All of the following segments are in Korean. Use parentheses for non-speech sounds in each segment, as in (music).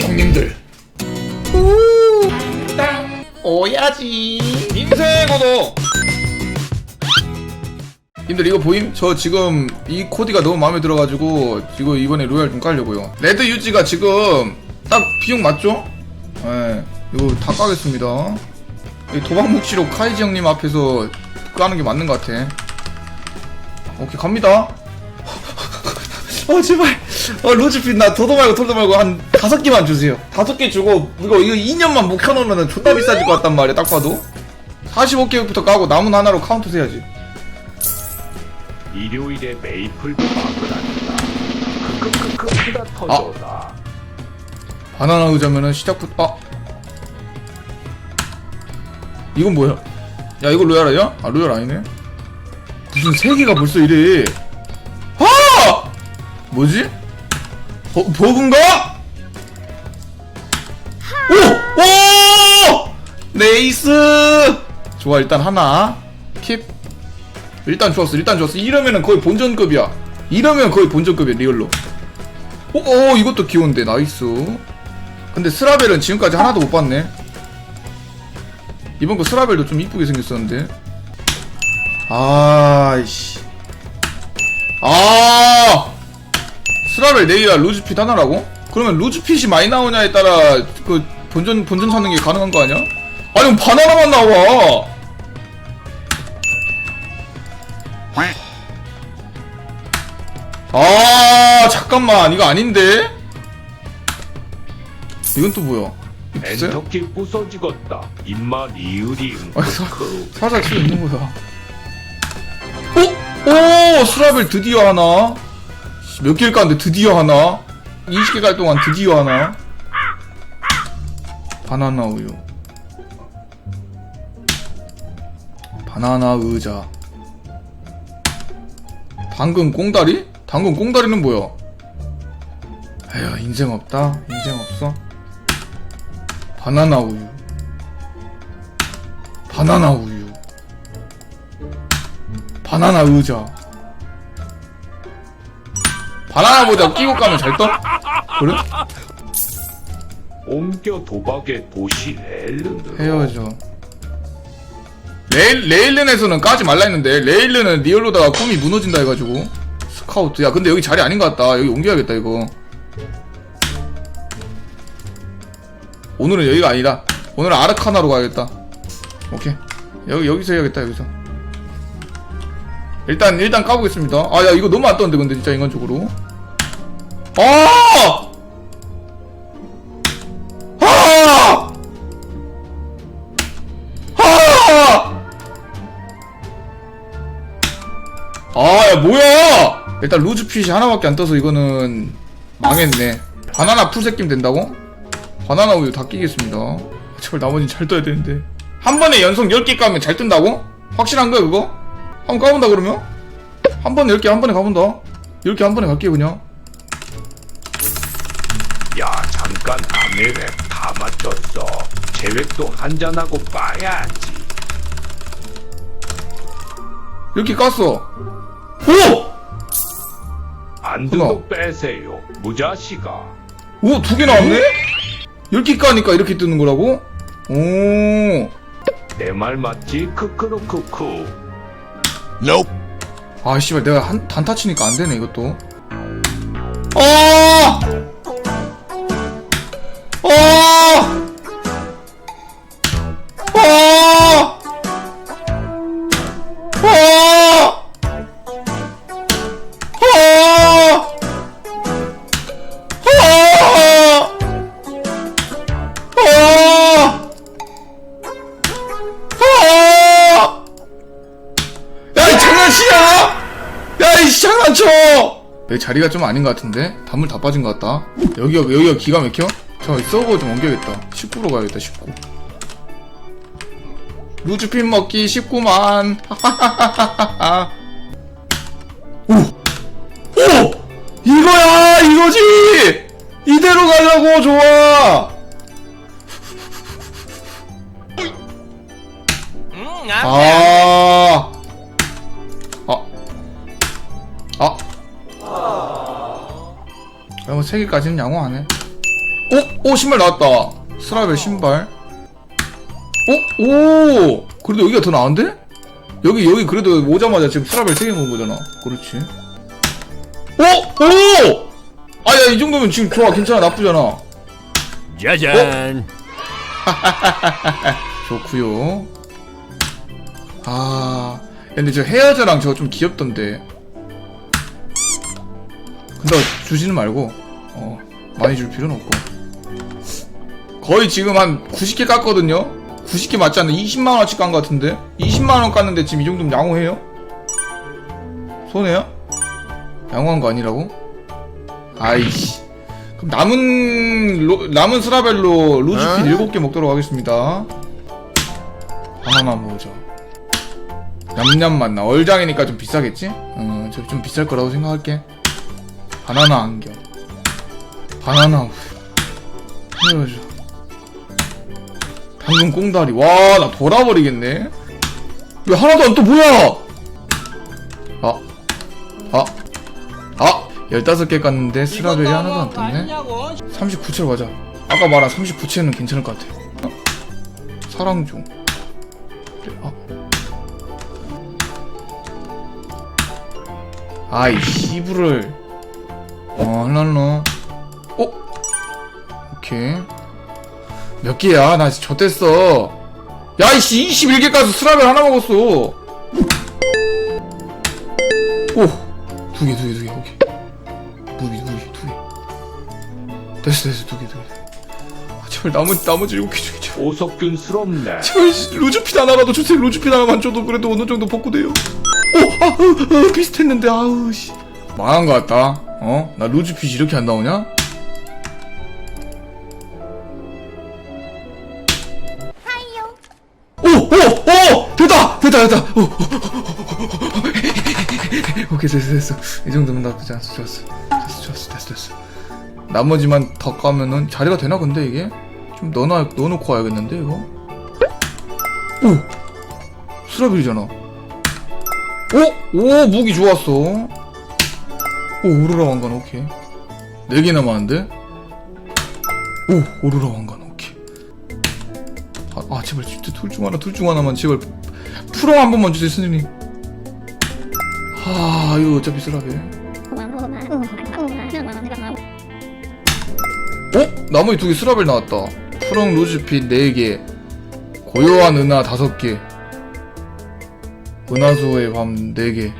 형님들. 땅 오야지. 인생 오도. 님들 이거 보임? 저 지금 이 코디가 너무 마음에 들어가지고 지금 이번에 로얄 좀 깔려고요. 레드 유지가 지금 딱 비용 맞죠? 예 이거 다 까겠습니다. 이 도박 묵시로 카이지 형님 앞에서 까는 게 맞는 것 같아. 오케이 갑니다 어 제발 어 로즈핀 나 더도 말고 털도 말고 한 다섯 개만 주세요 다섯 개 주고 이거 이거 2년만 묵혀놓으면 존나 비싸질 것 같단 말이야 딱 봐도 45개부터 까고 남은 하나로 카운트 세야지 일요일에 메이플 파악을 한다. 크크크크 크다 터져라. 바나나 의자면은 시작부터 아 이건 뭐야 야 이거 로얄 아니야? 아 로얄 아니네 무슨 세 개가 벌써 이래 아 뭐지? 버, 버그인가? 오! 오! 네이스! 좋아 일단 하나. 킵. 일단 좋았어 일단 좋았어. 이러면은 거의 본전급이야. 이러면 거의 본전급이야 리얼로. 오, 오 이것도 귀여운데 나이스. 근데 스라벨은 지금까지 하나도 못 봤네. 이번 거 스라벨도 좀 이쁘게 생겼었는데. 아이씨. 아 스라벨 네이와 루즈핏 하나라고? 그러면 루즈핏이 많이 나오냐에 따라 그 본전 본전 찾는 게 가능한 거 아니야? 아니 바나나만 나와 아 잠깐만 이거 아닌데 이건 또 뭐야? 엔터키 부서지겠다. 입맛 이으리 아니, 사- 웅크크. 살살 치고 있는 거야 오! 오! 수라벨 드디어 하나 몇 개를 깠는데 드디어 하나? 20개 갈 동안 드디어 하나? 바나나 우유. 바나나 의자. 당근 꽁다리? 당근 꽁다리는 뭐야? 에휴 인생 없다. 인생 없어. 바나나 우유. 바나나 우유. 바나나 의자 바나나 모자 끼고 가면 잘 떠? 그래? 옮겨 도박의 도시 렐른으로. 헤어져. 레일, 레일른에서는 까지 말라 했는데 레일른은 리얼로다가 꿈이 무너진다 해가지고. 스카우트. 야 근데 여기 자리 아닌 것 같다. 여기 옮겨야겠다 이거. 오늘은 여기가 아니다. 오늘은 아르카나로 가야겠다. 오케이. 여기 여기서 해야겠다 여기서 일단 일단 까보겠습니다 아 야 이거 너무 안 떴는데 근데 진짜 인간적으로 아! 아! 아! 아, 야, 뭐야! 일단 루즈핏이 하나밖에 안 떠서 이거는 망했네. 바나나 풀 새끼면 된다고? 바나나 우유 다 끼겠습니다. 제발 나머지는 잘 떠야 되는데. 한 번에 연속 10개 까면 잘 뜬다고? 확실한 거야, 그거? 한번 까본다, 그러면? 한 번에 10개 한 번에 가본다. 10개 한 번에 갈게, 그냥. 야 잠깐 아내획 다 맞췄어. 재획도 한잔하고 빠야지. 이렇게 깠어. 오! 안드도 빼세요. 무자식아. 오, 두 개 나왔네? 10개 까니까 이렇게 뜨는 거라고? 오. 내 말 맞지? 크크루크크. 아, 씨발, 내가 한, 단타 치니까 안 되네, 이것도. 어! 어! 자리가 좀 아닌 것 같은데? 단물 다 빠진 것 같다. 여기가, 여기가 기가 막혀? 저 서버 좀 옮겨야겠다. 19로 가야겠다, 19. 루즈핀 먹기 19만. (laughs) 오! 오! 이거야! 이거지! 이대로 가자고, 좋아! 아. 아. 아. 아, 뭐, 세 개까지는 양호하네. 어? 오 신발 나왔다 스라벨 신발 어? 오 그래도 여기가 더 나은데? 여기 여기 그래도 오자마자 지금 스라벨 3개 먹은 거잖아 그렇지 오! 오! 아야 이 정도면 지금 좋아 괜찮아 나쁘잖아 짜잔. (laughs) 좋구요 아 근데 저 헤어져랑 저거 좀 귀엽던데 근데 주지는 말고 어 많이 줄 필요는 없고. 거의 지금 한 90개 깠거든요? 90개 맞지 않나? 20만원어치 깐 것 같은데? 20만원 깠는데 지금 이 정도면 양호해요? 손해야? 양호한 거 아니라고? 아이씨. 그럼 남은 로, 남은 스라벨로 로즈필 7개 먹도록 하겠습니다. 하나만 모으자 냠냠 맛나. 얼장이니까 좀 비싸겠지? 어, 저좀 비쌀 거라고 생각할게. 바나나 안경 바나나. 헤어져 당근 꽁다리. 와 나 돌아버리겠네. 왜 하나도 안 또 뭐야? 아 아, 아, 15개 깠는데 스라벨이 하나도 안 떴네? 39채로 가자. 아까 말한 39채는 괜찮을 것 같아. 어? 사랑 중. 그래, 아. 아이 씨부를. 어 할랄로. 어? 오케이 몇 개야? 나 진짜 좆됐어. 야 이씨 21개 까서 스라벨 하나 먹었어. 오 두 개 두 개 두 개 오케이. 무비 무비 두개. 됐어 됐어 두 개 두개 아, 제발 나머지 나머지 일곱 개 중에 제발. 오석균스럽네. 제발 씨, 로즈핏 하나라도 주세요 로즈핏 하나만 줘도 그래도 어느 정도 복구돼요. 오! 아, 아, 아 비슷했는데 아우 씨. 망한 거 같다. 어? 나 로즈핏 이렇게 안 나오냐? 됐다! 됐다 오, 오. 오케이 됐어 됐어 이 정도면 나쁘지 않았어 좋았어 됐어 좋았어 됐어 됐어 나머지만 더 까면은 자리가 되나 근데 이게? 좀 넣어놔, 넣어놓고 와야겠는데 이거? 오! 수라빌이잖아 오! 오 무기 좋았어 오 오로라 왕관 오케이 4개 남았는데? 오 오로라 왕관 오케이 아, 아 제발 둘 중 하나 둘 중 하나만 제발 프로 한 번만 주세요 스님 아 이거 어차피 수라빌 어? 나머지 두개 스라벨 나왔다. 푸렁 로즈핏 4개. 고요한 은하 5개. 은하수의 밤 4개.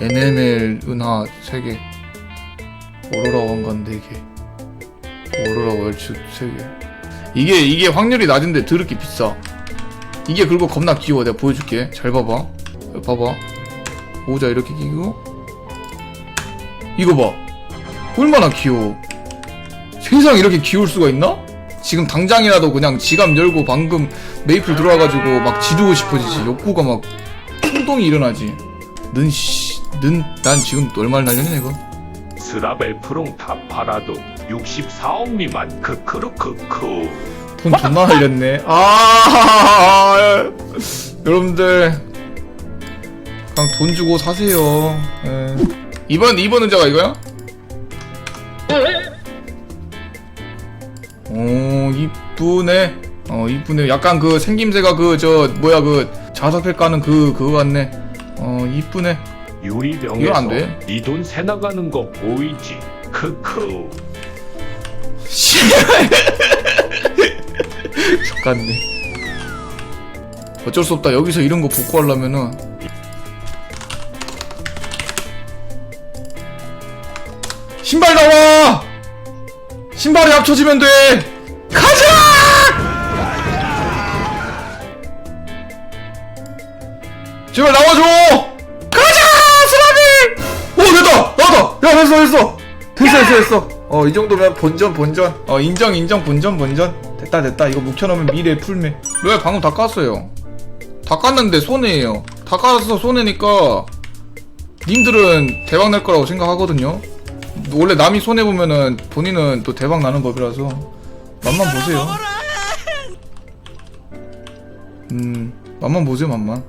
NML 은하 3개. 오로라 왕관 4개. 오로라 월츠 3개. 이게, 이게 확률이 낮은데 드럽게 비싸. 이게 그리고 겁나 귀여워. 내가 보여줄게. 잘 봐봐. 봐봐. 모자 이렇게 끼고. 이거 봐. 얼마나 귀여워. 세상 이렇게 귀여울 수가 있나? 지금 당장이라도 그냥 지갑 열고 방금 메이플 들어와가지고 막 지르고 싶어지지 욕구가 막 충동이 일어나지 는 씨, 는, 난 지금 얼마를 날렸냐 이거? 스라벨 프롱 다 팔아도 64억 미만 크크루크크. 돈 존나 날렸네 아 여러분들 그냥 돈 주고 사세요 예. 이번 이번 은자가 이거야? 오 이쁘네 어 이쁘네 약간 그 생김새가 그 저 뭐야 그 자석필 까는 그 그거 같네 어 이쁘네 이건 안 유리병에서 돼. 이돈새 나가는 거 보이지? 크크. X같네 (laughs) 어쩔 수 없다. 여기서 이런 거 복구하려면은. 신발 나와! 신발이 합쳐지면 돼! 가자! 제발 나와줘! 가자! 스라비! 오 됐다! 나왔다! 야 됐어 됐어! 됐어 됐어 됐어. 어 이 정도면 본전 본전. 어 인정 인정 본전 본전. 됐다 됐다. 이거 묵혀놓으면 미래 풀매. 왜 방금 다 깠어요 다 깠는데 손해예요. 다 까서 손해니까 님들은 대박 날 거라고 생각하거든요. 원래 남이 손해보면은 본인은 또 대박 나는 법이라서 맛만 보세요. 음 맛만 보세요 맛만